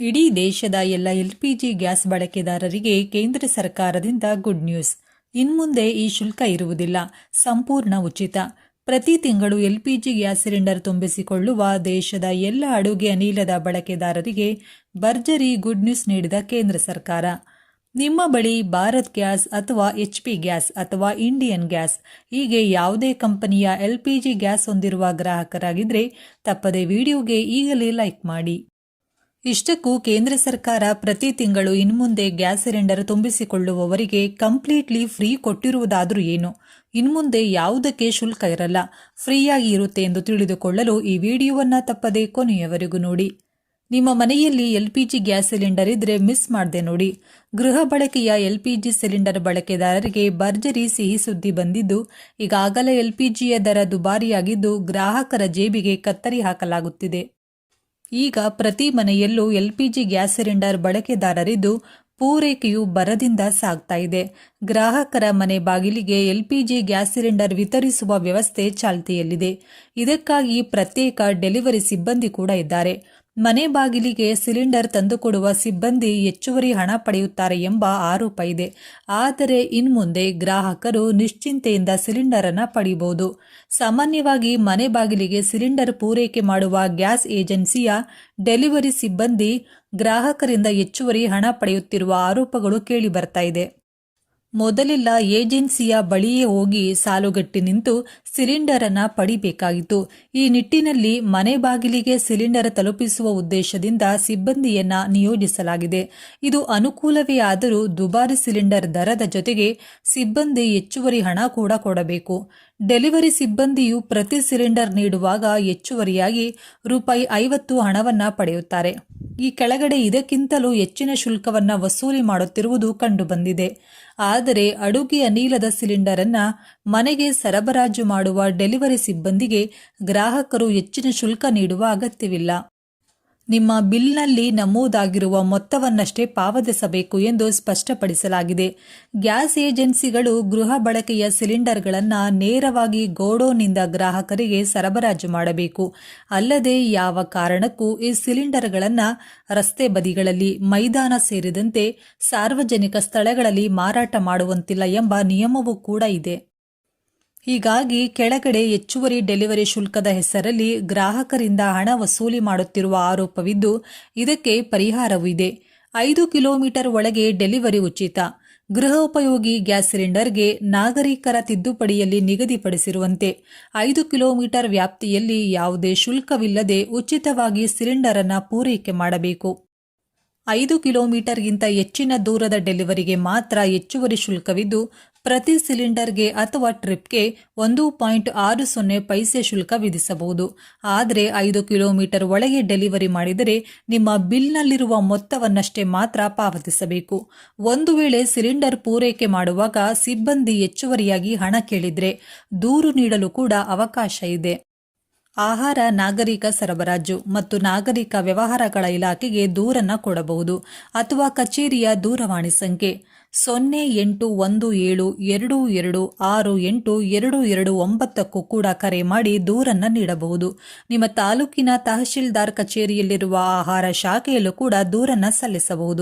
ಇಡೀ ದೇಶದ ಎಲ್ಲ ಎಲ್ಪಿಜಿ ಗ್ಯಾಸ್ ಬಳಕೆದಾರರಿಗೆ ಕೇಂದ್ರ ಸರ್ಕಾರದಿಂದ ಗುಡ್ ನ್ಯೂಸ್. ಇನ್ಮುಂದೆ ಈ ಶುಲ್ಕ ಇರುವುದಿಲ್ಲ. ಸಂಪೂರ್ಣ ಉಚಿತ. ಪ್ರತಿ ತಿಂಗಳು ಎಲ್ಪಿಜಿ ಗ್ಯಾಸ್ ಸಿಲಿಂಡರ್ ತುಂಬಿಸಿಕೊಳ್ಳುವ ದೇಶದ ಎಲ್ಲ ಅಡುಗೆ ಅನಿಲದ ಬಳಕೆದಾರರಿಗೆ ಭರ್ಜರಿ ಗುಡ್ ನ್ಯೂಸ್ ನೀಡಿದ ಕೇಂದ್ರ ಸರ್ಕಾರ. ನಿಮ್ಮ ಬಳಿ ಭಾರತ್ ಗ್ಯಾಸ್ ಅಥವಾ ಎಚ್ ಪಿ ಗ್ಯಾಸ್ ಅಥವಾ ಇಂಡಿಯನ್ ಗ್ಯಾಸ್, ಹೀಗೆ ಯಾವುದೇ ಕಂಪನಿಯ ಎಲ್ಪಿಜಿ ಗ್ಯಾಸ್ ಹೊಂದಿರುವ ಗ್ರಾಹಕರಾಗಿದ್ದರೆ ತಪ್ಪದೆ ವಿಡಿಯೋಗೆ ಈಗಲೇ ಲೈಕ್ ಮಾಡಿ. ಇಷ್ಟಕ್ಕೂ ಕೇಂದ್ರ ಸರ್ಕಾರ ಪ್ರತಿ ತಿಂಗಳು ಇನ್ಮುಂದೆ ಗ್ಯಾಸ್ ಸಿಲಿಂಡರ್ ತುಂಬಿಸಿಕೊಳ್ಳುವವರಿಗೆ ಕಂಪ್ಲೀಟ್ಲಿ ಫ್ರೀ ಕೊಟ್ಟಿರುವುದಾದರೂ ಏನು? ಇನ್ಮುಂದೆ ಯಾವುದಕ್ಕೆ ಶುಲ್ಕ ಇರಲ್ಲ, ಫ್ರೀಯಾಗಿ ಇರುತ್ತೆ ಎಂದು ತಿಳಿದುಕೊಳ್ಳಲು ಈ ವಿಡಿಯೋವನ್ನ ತಪ್ಪದೆ ಕೊನೆಯವರೆಗೂ ನೋಡಿ. ನಿಮ್ಮ ಮನೆಯಲ್ಲಿ ಎಲ್ಪಿಜಿ ಗ್ಯಾಸ್ ಸಿಲಿಂಡರ್ ಇದ್ರೆ ಮಿಸ್ ಮಾಡದೆ ನೋಡಿ. ಗೃಹ ಬಳಕೆಯ ಎಲ್ಪಿಜಿ ಸಿಲಿಂಡರ್ ಬಳಕೆದಾರರಿಗೆ ಭರ್ಜರಿ ಸಿಹಿ ಸುದ್ದಿ ಬಂದಿದ್ದು, ಈಗಾಗಲೇ ಎಲ್ಪಿಜಿಯ ದರ ದುಬಾರಿಯಾಗಿದ್ದು ಗ್ರಾಹಕರ ಜೇಬಿಗೆ ಕತ್ತರಿ ಹಾಕಲಾಗುತ್ತಿದೆ. ಈಗ ಪ್ರತಿ ಮನೆಯಲ್ಲೂ ಎಲ್ಪಿಜಿ ಗ್ಯಾಸ್ ಸಿಲಿಂಡರ್ ಬಳಕೆದಾರರಿದ್ದು ಪೂರೈಕೆಯು ಬರದಿಂದ ಸಾಗ್ತಾ ಇದೆ. ಗ್ರಾಹಕರ ಮನೆ ಬಾಗಿಲಿಗೆ ಎಲ್ಪಿಜಿ ಗ್ಯಾಸ್ ಸಿಲಿಂಡರ್ ವಿತರಿಸುವ ವ್ಯವಸ್ಥೆ ಚಾಲ್ತಿಯಲ್ಲಿದೆ. ಇದಕ್ಕಾಗಿ ಪ್ರತ್ಯೇಕ ಡೆಲಿವರಿ ಸಿಬ್ಬಂದಿ ಕೂಡ ಇದ್ದಾರೆ. ಮನೆ ಬಾಗಿಲಿಗೆ ಸಿಲಿಂಡರ್ ತಂದುಕೊಡುವ ಸಿಬ್ಬಂದಿ ಹೆಚ್ಚುವರಿ ಹಣ ಪಡೆಯುತ್ತಾರೆ ಎಂಬ ಆರೋಪ ಇದೆ. ಆದರೆ ಇನ್ಮುಂದೆ ಗ್ರಾಹಕರು ನಿಶ್ಚಿಂತೆಯಿಂದ ಸಿಲಿಂಡರ್ ಅನ್ನು ಪಡೆಯಬಹುದು ಸಾಮಾನ್ಯವಾಗಿ ಮನೆ ಬಾಗಿಲಿಗೆ ಸಿಲಿಂಡರ್ ಪೂರೈಕೆ ಮಾಡುವ ಗ್ಯಾಸ್ ಏಜೆನ್ಸಿಯ ಡೆಲಿವರಿ ಸಿಬ್ಬಂದಿ ಗ್ರಾಹಕರಿಂದ ಹೆಚ್ಚುವರಿ ಹಣ ಪಡೆಯುತ್ತಿರುವ ಆರೋಪಗಳು ಕೇಳಿಬರ್ತಾ ಇದೆ. ಮೊದಲೆಲ್ಲ ಏಜೆನ್ಸಿಯ ಬಳಿಯೇ ಹೋಗಿ ಸಾಲುಗಟ್ಟಿ ನಿಂತು ಸಿಲಿಂಡರ್ ಅನ್ನ ಪಡಿಬೇಕಾಗಿತ್ತು. ಈ ನಿಟ್ಟಿನಲ್ಲಿ ಮನೆ ಬಾಗಿಲಿಗೆ ಸಿಲಿಂಡರ್ ತಲುಪಿಸುವ ಉದ್ದೇಶದಿಂದ ಸಿಬ್ಬಂದಿಯನ್ನ ನಿಯೋಜಿಸಲಾಗಿದೆ. ಇದು ಅನುಕೂಲವೇ ಆದರೂ ದುಬಾರಿ ಸಿಲಿಂಡರ್ ದರದ ಜೊತೆಗೆ ಸಿಬ್ಬಂದಿ ಹೆಚ್ಚುವರಿ ಹಣ ಕೂಡ ಕೊಡಬೇಕು. ಡೆಲಿವರಿ ಸಿಬ್ಬಂದಿಯು ಪ್ರತಿ ಸಿಲಿಂಡರ್ ನೀಡುವಾಗ ಹೆಚ್ಚುವರಿಯಾಗಿ ರೂಪಾಯಿ ಐವತ್ತು ಹಣವನ್ನ ಪಡೆಯುತ್ತಾರೆ. ಈ ಕೆಳಗಡೆ ಇದಕ್ಕಿಂತಲೂ ಹೆಚ್ಚಿನ ಶುಲ್ಕವನ್ನ ವಸೂಲಿ ಮಾಡುತ್ತಿರುವುದು ಕಂಡುಬಂದಿದೆ. ಆದರೆ ಅಡುಗೆ ಅನಿಲದ ಸಿಲಿಂಡರ್ ಅನ್ನ ಮನೆಗೆ ಸರಬರಾಜು ಮಾಡುವ ಡೆಲಿವರಿ ಸಿಬ್ಬಂದಿಗೆ ಗ್ರಾಹಕರು ಹೆಚ್ಚಿನ ಶುಲ್ಕ ನೀಡುವ ಅಗತ್ಯವಿಲ್ಲ. ನಿಮ್ಮ ಬಿಲ್ನಲ್ಲಿ ನಮೂದಾಗಿರುವ ಮೊತ್ತವನ್ನಷ್ಟೇ ಪಾವತಿಸಬೇಕು ಎಂದು ಸ್ಪಷ್ಟಪಡಿಸಲಾಗಿದೆ. ಗ್ಯಾಸ್ ಏಜೆನ್ಸಿಗಳು ಗೃಹ ಬಳಕೆಯ ಸಿಲಿಂಡರ್ಗಳನ್ನು ನೇರವಾಗಿ ಗೋಡೋನಿಂದ ಗ್ರಾಹಕರಿಗೆ ಸರಬರಾಜು ಮಾಡಬೇಕು. ಅಲ್ಲದೆ ಯಾವ ಕಾರಣಕ್ಕೂ ಈ ಸಿಲಿಂಡರ್ಗಳನ್ನು ರಸ್ತೆ ಬದಿಗಳಲ್ಲಿ ಮೈದಾನ ಸೇರಿದಂತೆ ಸಾರ್ವಜನಿಕ ಸ್ಥಳಗಳಲ್ಲಿ ಮಾರಾಟ ಮಾಡುವಂತಿಲ್ಲ ಎಂಬ ನಿಯಮವೂ ಕೂಡ ಇದೆ. ಹೀಗಾಗಿ ಕೆಳಗಡೆ ಹೆಚ್ಚುವರಿ ಡೆಲಿವರಿ ಶುಲ್ಕದ ಹೆಸರಲ್ಲಿ ಗ್ರಾಹಕರಿಂದ ಹಣ ವಸೂಲಿ ಮಾಡುತ್ತಿರುವ ಆರೋಪವಿದ್ದು, ಇದಕ್ಕೆ ಪರಿಹಾರವೂ ಇದೆ. ಐದು ಕಿಲೋಮೀಟರ್ ಒಳಗೆ ಡೆಲಿವರಿ ಉಚಿತ. ಗೃಹೋಪಯೋಗಿ ಗ್ಯಾಸ್ ಸಿಲಿಂಡರ್ಗೆ ನಾಗರಿಕರ ತಿದ್ದುಪಡಿಯಲ್ಲಿ ನಿಗದಿಪಡಿಸಿರುವಂತೆ, ಐದು ಕಿಲೋಮೀಟರ್ ವ್ಯಾಪ್ತಿಯಲ್ಲಿ ಯಾವುದೇ ಶುಲ್ಕವಿಲ್ಲದೆ ಉಚಿತವಾಗಿ ಸಿಲಿಂಡರ್ ಅನ್ನು ಪೂರೈಕೆ ಮಾಡಬೇಕು. ಐದು ಕಿಲೋಮೀಟರ್ಗಿಂತ ಹೆಚ್ಚಿನ ದೂರದ ಡೆಲಿವರಿಗೆ ಮಾತ್ರ ಹೆಚ್ಚುವರಿ ಶುಲ್ಕವಿದ್ದು ಪ್ರತಿ ಸಿಲಿಂಡರ್ಗೆ ಅಥವಾ ಟ್ರಿಪ್ಗೆ ಒಂದು ಪಾಯಿಂಟ್ ಆರು ಸೊನ್ನೆ ಪೈಸೆ ಶುಲ್ಕ ವಿಧಿಸಬಹುದು. ಆದರೆ ಐದು ಕಿಲೋಮೀಟರ್ ಒಳಗೆ ಡೆಲಿವರಿ ಮಾಡಿದರೆ ನಿಮ್ಮ ಬಿಲ್ನಲ್ಲಿರುವ ಮೊತ್ತವನ್ನಷ್ಟೇ ಮಾತ್ರ ಪಾವತಿಸಬೇಕು. ಒಂದು ವೇಳೆ ಸಿಲಿಂಡರ್ ಪೂರೈಕೆ ಮಾಡುವಾಗ ಸಿಬ್ಬಂದಿ ಹೆಚ್ಚುವರಿಯಾಗಿ ಹಣ ಕೇಳಿದರೆ ದೂರು ನೀಡಲು ಕೂಡ ಅವಕಾಶ ಇದೆ. ಆಹಾರ, ನಾಗರಿಕ ಸರಬರಾಜು ಮತ್ತು ನಾಗರಿಕ ವ್ಯವಹಾರಗಳ ಇಲಾಖೆಗೆ ದೂರನ್ನ ಕೊಡಬಹುದು ಅಥವಾ ಕಚೇರಿಯ ದೂರವಾಣಿ ಸಂಖ್ಯೆ ಸೊನ್ನೆ ಎಂಟು ಒಂದು ಏಳು ಎರಡು ಎರಡು ಆರು ಎಂಟು ಎರಡು ಎರಡು ಒಂಬತ್ತಕ್ಕೂ ಕೂಡ ಕರೆ ಮಾಡಿ ದೂರನ್ನ ನೀಡಬಹುದು. ನಿಮ್ಮ ತಾಲೂಕಿನ ತಹಶೀಲ್ದಾರ್ ಕಚೇರಿಯಲ್ಲಿರುವ ಆಹಾರ ಶಾಖೆಯಲ್ಲೂ ಕೂಡ ದೂರನ್ನ ಸಲ್ಲಿಸಬಹುದು.